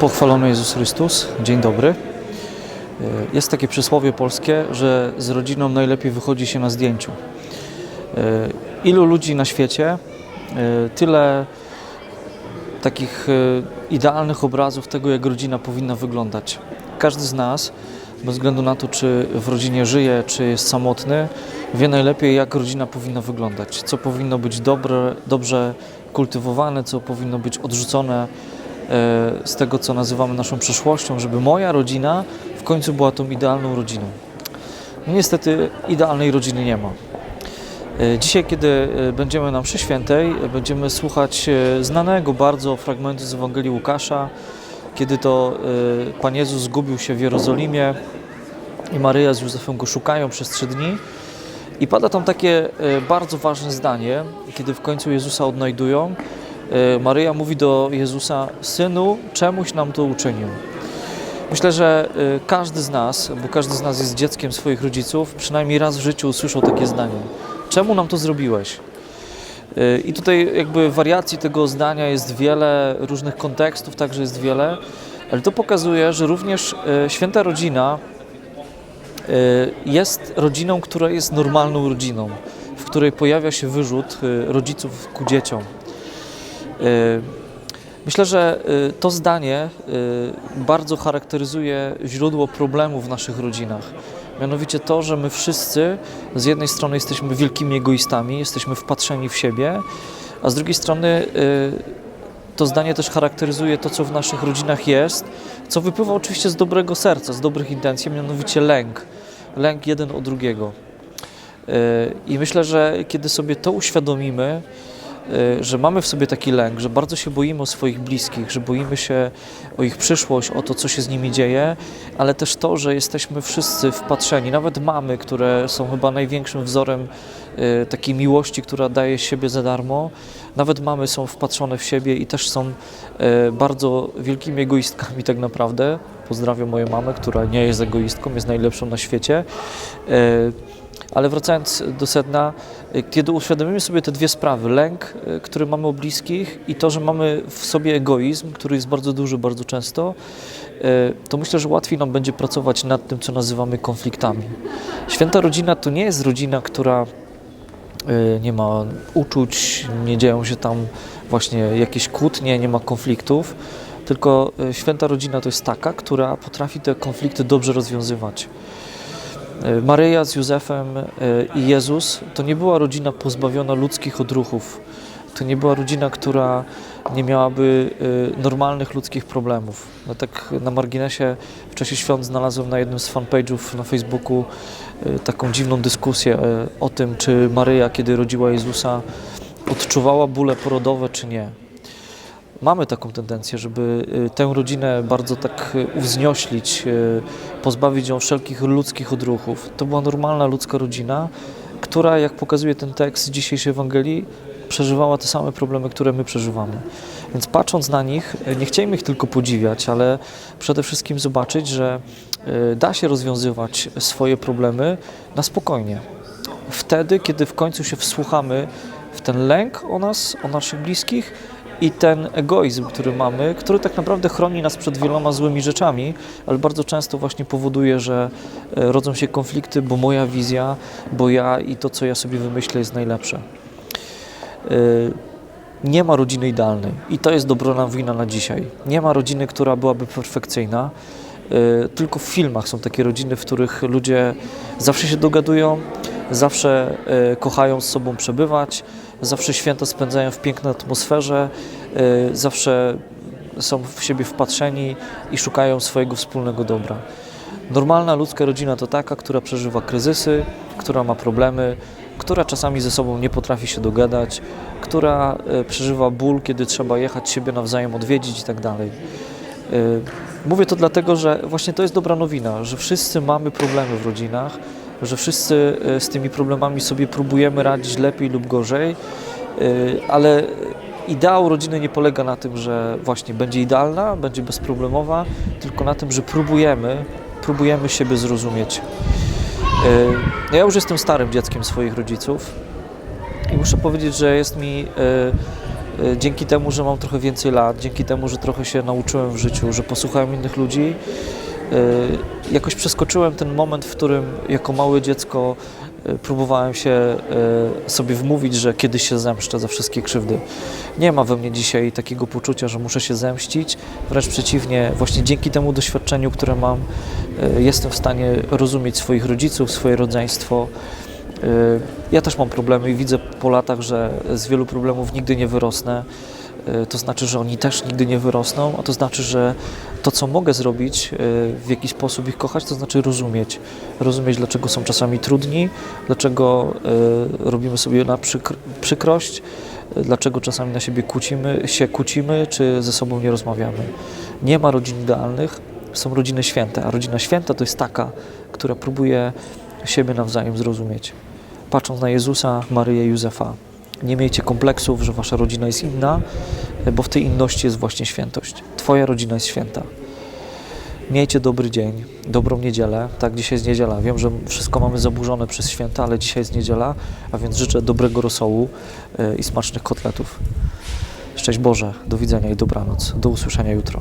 Pochwalony Jezus Chrystus, dzień dobry. Jest takie przysłowie polskie, że z rodziną najlepiej wychodzi się na zdjęciu. Ilu ludzi na świecie, tyle takich idealnych obrazów tego, jak rodzina powinna wyglądać. Każdy z nas, bez względu na to, czy w rodzinie żyje, czy jest samotny, wie najlepiej, jak rodzina powinna wyglądać, co powinno być dobre, dobrze kultywowane, co powinno być odrzucone z tego, co nazywamy naszą przeszłością, żeby moja rodzina w końcu była tą idealną rodziną. No niestety idealnej rodziny nie ma. E, Dzisiaj, kiedy e, będziemy na mszy świętej, e, będziemy słuchać e, znanego bardzo fragmentu z Ewangelii Łukasza, kiedy to e, Pan Jezus zgubił się w Jerozolimie i Maryja z Józefem go szukają przez trzy dni. I pada tam takie e, bardzo ważne zdanie, kiedy w końcu Jezusa odnajdują. E, Maryja mówi do Jezusa: Synu, czemuś nam to uczynił? Myślę, że e, każdy z nas, bo każdy z nas jest dzieckiem swoich rodziców, przynajmniej raz w życiu usłyszał takie zdanie: Czemu nam to zrobiłeś? E, I tutaj jakby wariacji tego zdania jest wiele, różnych kontekstów także jest wiele, ale to pokazuje, że również święta rodzina jest rodziną, która jest normalną rodziną, w której pojawia się wyrzut rodziców ku dzieciom. E, Myślę, że e, to zdanie e, bardzo charakteryzuje źródło problemów w naszych rodzinach. Mianowicie to, że my wszyscy z jednej strony jesteśmy wielkimi egoistami, jesteśmy wpatrzeni w siebie, a z drugiej strony to zdanie też charakteryzuje to, co w naszych rodzinach jest, co wypływa oczywiście z dobrego serca, z dobrych intencji, mianowicie lęk. Lęk jeden o drugiego. I myślę, że kiedy sobie to uświadomimy, że mamy w sobie taki lęk, że bardzo się boimy o swoich bliskich, że boimy się o ich przyszłość, o to, co się z nimi dzieje, ale też to, że jesteśmy wszyscy wpatrzeni, nawet mamy, które są chyba największym wzorem e, takiej miłości, która daje siebie za darmo, nawet mamy są wpatrzone w siebie i też są e, bardzo wielkimi egoistkami tak naprawdę. Pozdrawiam moją mamę, która nie jest egoistką, jest najlepszą na świecie. Ale wracając do sedna, y, kiedy uświadomimy sobie te dwie sprawy, lęk, y, który mamy o bliskich i to, że mamy w sobie egoizm, który jest bardzo duży bardzo często, y, to myślę, że łatwiej nam będzie pracować nad tym, co nazywamy konfliktami. Święta rodzina to nie jest rodzina, która nie ma uczuć, nie dzieją się tam właśnie jakieś kłótnie, nie ma konfliktów, tylko święta rodzina to jest taka, która potrafi te konflikty dobrze rozwiązywać. Maryja z Józefem e, i Jezus to nie była rodzina pozbawiona ludzkich odruchów. To nie była rodzina, która nie miałaby e, normalnych ludzkich problemów. No tak na marginesie w czasie świąt znalazłem na jednym z fanpage'ów na Facebooku e, taką dziwną dyskusję o tym, czy Maryja, kiedy rodziła Jezusa, odczuwała bóle porodowe, czy nie mamy taką tendencję, żeby y, tę rodzinę bardzo tak y, uwznioślić, y, pozbawić ją wszelkich ludzkich odruchów. To była normalna ludzka rodzina, która, jak pokazuje ten tekst dzisiejszej Ewangelii, przeżywała te same problemy, które my przeżywamy. Więc patrząc na nich, nie chcielibyśmy ich tylko podziwiać, ale przede wszystkim zobaczyć, że da się rozwiązywać swoje problemy na spokojnie. Wtedy, kiedy w końcu się wsłuchamy w ten lęk o nas, o naszych bliskich i ten egoizm, który mamy, który tak naprawdę chroni nas przed wieloma złymi rzeczami, ale bardzo często właśnie powoduje, że e, rodzą się konflikty, bo moja wizja, bo ja i to, co ja sobie wymyślę, jest najlepsze. E, nie ma rodziny idealnej i to jest dobra nowina na dzisiaj. Nie ma rodziny, która byłaby perfekcyjna. E, tylko w filmach są takie rodziny, w których ludzie zawsze się dogadują, zawsze kochają z sobą przebywać, zawsze święta spędzają w pięknej atmosferze, zawsze są w siebie wpatrzeni i szukają swojego wspólnego dobra. Normalna ludzka rodzina to taka, która przeżywa kryzysy, która ma problemy, która czasami ze sobą nie potrafi się dogadać, która y, przeżywa ból, kiedy trzeba jechać siebie nawzajem odwiedzić i tak dalej. Y, mówię to dlatego, że właśnie to jest dobra nowina, że wszyscy mamy problemy w rodzinach, że wszyscy z tymi problemami sobie próbujemy radzić lepiej lub gorzej, ale ideał rodziny nie polega na tym, że właśnie będzie idealna, będzie bezproblemowa, tylko na tym, że próbujemy, próbujemy siebie zrozumieć. E, ja już jestem starym dzieckiem swoich rodziców i muszę powiedzieć, że jest mi y, dzięki temu, że mam trochę więcej lat, dzięki temu, że trochę się nauczyłem w życiu, że posłuchałem innych ludzi, jakoś przeskoczyłem ten moment, w którym jako małe dziecko próbowałem się y, sobie wmówić, że kiedyś się zemszczę za wszystkie krzywdy. Nie ma we mnie dzisiaj takiego poczucia, że muszę się zemścić. Wręcz przeciwnie, właśnie dzięki temu doświadczeniu, które mam, y, jestem w stanie rozumieć swoich rodziców, swoje rodzeństwo. Ja też mam problemy i widzę po latach, że z wielu problemów nigdy nie wyrosnę. Y, To znaczy, że oni też nigdy nie wyrosną, a to znaczy, że to, co mogę zrobić, y, w jakiś sposób ich kochać, to znaczy rozumieć. Rozumieć, dlaczego są czasami trudni, dlaczego y, robimy sobie na przykr- przykrość, dlaczego czasami na siebie kłócimy, się kłócimy, czy ze sobą nie rozmawiamy. Nie ma rodzin idealnych, są rodziny święte, a rodzina święta to jest taka, która próbuje siebie nawzajem zrozumieć. Patrząc na Jezusa, Maryję Józefa, nie miejcie kompleksów, że wasza rodzina jest inna, bo w tej inności jest właśnie świętość. Twoja rodzina jest święta. Miejcie dobry dzień, dobrą niedzielę. Tak, dzisiaj jest niedziela. Wiem, że wszystko mamy zaburzone przez święta, ale dzisiaj jest niedziela, a więc życzę dobrego rosołu y, i smacznych kotletów. Szczęść Boże, do widzenia i dobranoc. Do usłyszenia jutro.